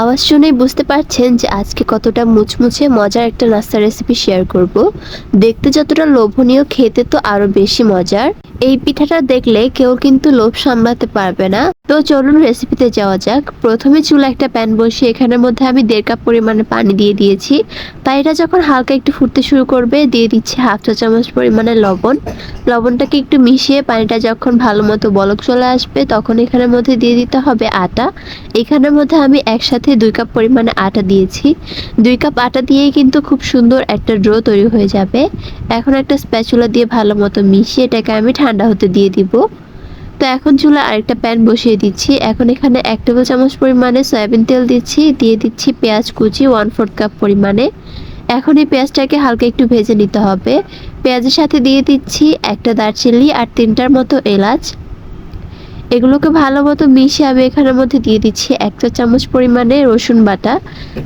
আওয়াজ শুনেই বুঝতে পারছেন যে আজকে কতটা মুচমুচে মজার একটা নাস্তা রেসিপি শেয়ার করব। দেখতে যতটা লোভনীয়, খেতে তো আরও বেশি মজার। এই পিঠাটা দেখলে কেউ কিন্তু লোভ সামলাতে পারবে না। তো চলুন রেসিপিতে যাওয়া যাক। প্রথমে চুলা একটা প্যান বসিয়ে এখানের মধ্যে আমি দেড় কাপ পরিমাণে পানি দিয়ে দিয়েছি। তাই এটা যখন হালকা একটু ফুটতে শুরু করবে, দিয়ে দিচ্ছি হাফ চা চামচ পরিমাণে লবণ। লবণটাকে একটু মিশিয়ে পানিটা যখন ভালো মতো বলক চলে আসবে, তখন এখানের মধ্যে দিয়ে দিতে হবে আটা। এখানের মধ্যে আমি একসাথে দুই কাপ পরিমাণে আটা দিয়েছি। দুই কাপ আটা দিয়েই কিন্তু খুব সুন্দর একটা ড্রো তৈরি হয়ে যাবে। এখন একটা স্প্যাচুলা দিয়ে ভালো মতো মিশিয়ে এটাকে আমি ঠান্ডা হতে দিয়ে দিব। তো এখন চুলা আরেকটা প্যান বসিয়ে দিচ্ছি। এখন এখানে এক টেবিল চামচ পরিমাণে সয়াবিন তেল দিচ্ছি। দিয়ে দিচ্ছি পেঁয়াজ কুচি ওয়ান ফোর্থ কাপ পরিমাণে। এখন এই পেঁয়াজটাকে হালকা একটু ভেজে নিতে হবে। পেঁয়াজের সাথে দিয়ে দিচ্ছি একটা দারচিনি আর তিনটার মতো এলাচ। এগুলোকে ভালো মতো মিশিয়ে আমি এখানের মধ্যে দিয়ে দিচ্ছি এক চা চামচ পরিমাণে রসুন বাটা।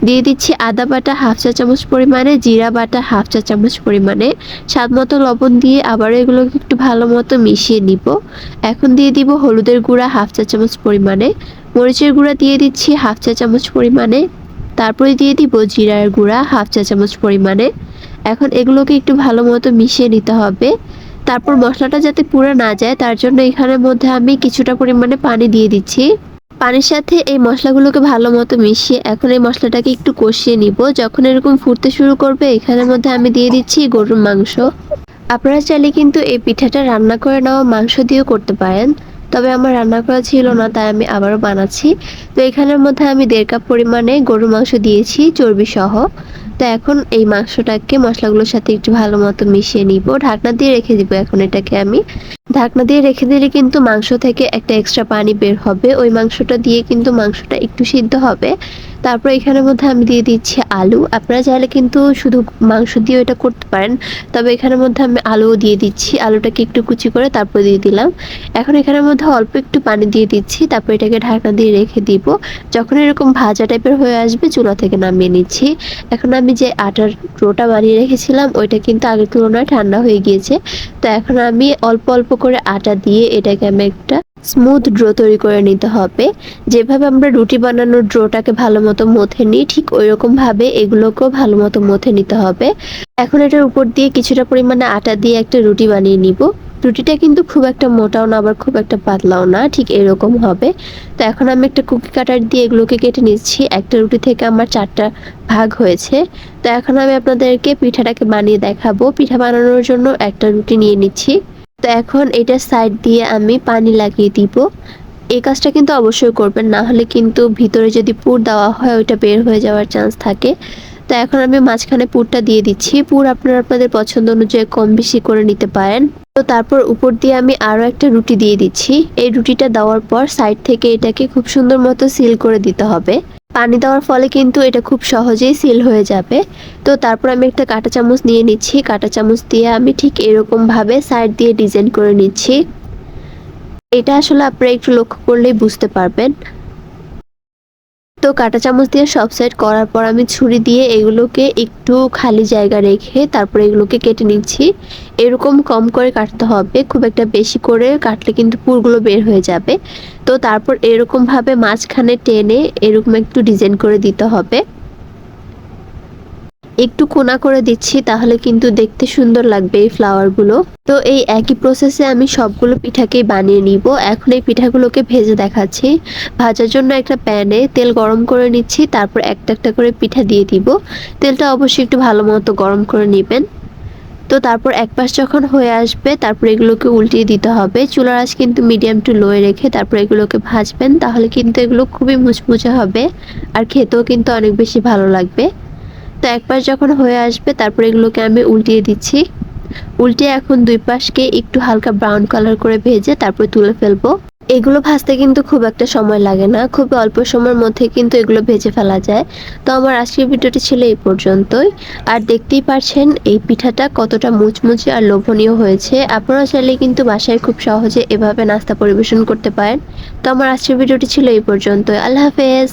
দিয়ে দিচ্ছি আদা বাটা হাফ চা চামচ পরিমাণে, জিরা বাটা হাফ চা চামচ পরিমাণে। স্বাদ মতো লবণ দিয়ে আবার এগুলোকে একটু ভালো মতো মিশিয়ে নিব। এখন দিয়ে দিব হলুদের গুঁড়া হাফ চা চামচ পরিমাণে। মরিচের গুঁড়া দিয়ে দিচ্ছি হাফ চা চামচ পরিমাণে। তারপরে দিয়ে দিব জিরার গুঁড়া হাফ চা চামচ পরিমাণে। এখন এগুলোকে একটু ভালো মতো মিশিয়ে নিতে হবে। তারপর মশলাটা যাতে পুরো না যায়, তার জন্য এখানের মধ্যে আমি কিছুটা পরিমাণে পানি দিয়ে দিচ্ছি। পানির সাথে এই মশলাগুলোকে ভালো মতো মিশিয়ে এখন এই মশলাটাকে একটু কষিয়ে নিব। যখন এরকম ফুটতে শুরু করবে, এখানের মধ্যে আমি দিয়ে দিচ্ছি গরুর মাংস। আপনারা চাইলে কিন্তু এই পিঠাটা রান্না করে নেওয়া মাংস দিয়েও করতে পারেন। তবে আমার রান্না করা ছিল না, তাই আমি আবারও বানাচ্ছি। তো এখানের মধ্যে আমি দেড় কাপ পরিমাণে গরুর মাংস দিয়েছি চর্বি সহ তো এখন এই মাংসটাকে মশলাগুলোর সাথে একটু ভালো মতো মিশিয়ে নিব। ঢাকনা দিয়ে রেখে দিব এখন এটাকে আমি। ঢাকনা দিয়ে রেখে দিলে কিন্তু মাংস থেকে একটা এক্সট্রা পানি বের হবে। ওই মাংসটা দিয়ে কিন্তু মাংসটা একটু সিদ্ধ হবে। তারপর এখানের মধ্যে আমি দিয়ে দিচ্ছি আলু। আপনারা চাইলে কিন্তু শুধু মাংস দিয়ে এটা করতে পারেন, তবে এখানের মধ্যে আমি আলুও দিয়ে দিচ্ছি। আলুটাকে একটু কুচি করে তারপর দিয়ে দিলাম। এখন এখানের মধ্যে অল্প একটু পানি দিয়ে দিচ্ছি, তারপর এটাকে ঢাকনা দিয়ে রেখে দিব। যখন এরকম ভাজা টাইপের হয়ে আসবে, চুলা থেকে নামিয়ে নিচ্ছি। এখন আমি যে আটার রোটা বানিয়ে রেখেছিলাম, ওইটা কিন্তু আগের তুলনায় ঠান্ডা হয়ে গিয়েছে। তো এখন আমি অল্প অল্প করে আটা দিয়ে এটাকে আমি একটা স্মুথ ড্রো তৈরি করে নিতে হবে। যেভাবে আমরা রুটি বানানোর ড্রোটাকে ভালো মতো মথে নিই, ঠিক ওই রকম ভাবে এগুলোকেও ভালো মতো মথে নিতে হবে। এখন এটার উপর দিয়ে কিছুটা পরিমাণে আটা দিয়ে একটা রুটি বানিয়ে নিব। রুটিটা কিন্তু খুব একটা মোটাও না, আবার খুব একটা পাতলাও না, ঠিক এরকম হবে। তো এখন আমি একটা কুকি কাটার দিয়ে এগুলোকে কেটে নিচ্ছি। একটা রুটি থেকে আমার চারটা ভাগ হয়েছে। তো এখন আমি আপনাদেরকে পিঠাটাকে বানিয়ে দেখাবো। পিঠা বানানোর জন্য একটা রুটি নিয়ে নিচ্ছি। তো এখন এটা সাইড দিয়ে আমি পানি লাগিয়ে দিব। এই কাজটা কিন্তু অবশ্যই করবেন, না হলে কিন্তু ভিতরে যদি পুর দেওয়া হয়, ওইটা বের হয়ে যাওয়ার চান্স থাকে। তো এখন আমি মাঝখানে পুরটা দিয়ে দিচ্ছি। পুর আপনারা আপনাদের পছন্দ অনুযায়ী কম বেশি করে নিতে পারেন। তো তারপর উপর দিয়ে আমি আরও একটা রুটি দিয়ে দিচ্ছি। এই রুটিটা দেওয়ার পর সাইড থেকে এটাকে খুব সুন্দর মতো সিল করে দিতে হবে। পানি দেওয়ার ফলে কিন্তু এটা খুব সহজেই সিল হয়ে যাবে। তো তারপর আমি একটা কাঁটা চামচ নিয়ে নিচ্ছি। কাঁটা চামচ দিয়ে আমি ঠিক এরকমভাবে সাইড দিয়ে ডিজাইন করে নিচ্ছি। এটা আসলে আপনারা একটু লক্ষ্য করলেই বুঝতে পারবেন। তো কাঁটা চামচ দিয়ে সব সাইড করার পর আমি ছুরি দিয়ে এগুলোকে একটু খালি জায়গা রেখে তারপরে এগুলোকে কেটে নিচ্ছি। এরকম কম করে কাটতে হবে, খুব একটা বেশি করে কাটলে কিন্তু পুরগুলো বের হয়ে যাবে। তো তারপর এরকমভাবে মাঝখানে টেনে এরকম একটু ডিজাইন করে দিতে হবে। একটু কোনা করে দিচ্ছি, তাহলে কিন্তু দেখতে সুন্দর লাগবে এই ফ্লাওয়ারগুলো তো এই একই প্রসেসে আমি সবগুলো পিঠাকেই বানিয়ে নিব। এখন এই পিঠাগুলোকে ভেজে দেখাচ্ছি। ভাজার জন্য একটা প্যানে তেল গরম করে নিচ্ছি, তারপর একটা একটা করে পিঠা দিয়ে দিব। তেলটা অবশ্যই একটু ভালো মতো গরম করে নেবেন। তো তারপর এক পাশ যখন হয়ে আসবে, তারপর এগুলোকে উল্টিয়ে দিতে হবে। চুলার আঁচ কিন্তু মিডিয়াম টু লোয়ে রেখে তারপর এগুলোকে ভাজবেন, তাহলে কিন্তু এগুলো খুবই মুচমুচে হবে, আর খেতেও কিন্তু অনেক বেশি ভালো লাগবে। তো এক পাশ যখন হয়ে আসবে, তারপর এগুলোকে আমি উল্টিয়ে দিচ্ছি। উল্টে এখন দুই পাশকে একটু হালকা ব্রাউন কালার করে ভেজে তারপর তুলে ফেলব। এগুলো ভাজতে কিন্তু খুব একটা সময় লাগে না, খুব অল্প সময়ের মধ্যে কিন্তু এগুলো ভেজে ফেলা যায়। তো আমার আজকের ভিডিওটি ছিল এই পর্যন্তই। আর দেখতেই পারছেন এই পিঠাটা কতটা মুচমুচে আর লোভনীয় হয়েছে। আপনারা চাইলে কিন্তু বাসায় খুব সহজে এভাবে নাস্তা পরিবেশন করতে পারেন। তো আমার আজকের ভিডিওটি ছিল এই পর্যন্তই। আল্লাহ হাফেজ।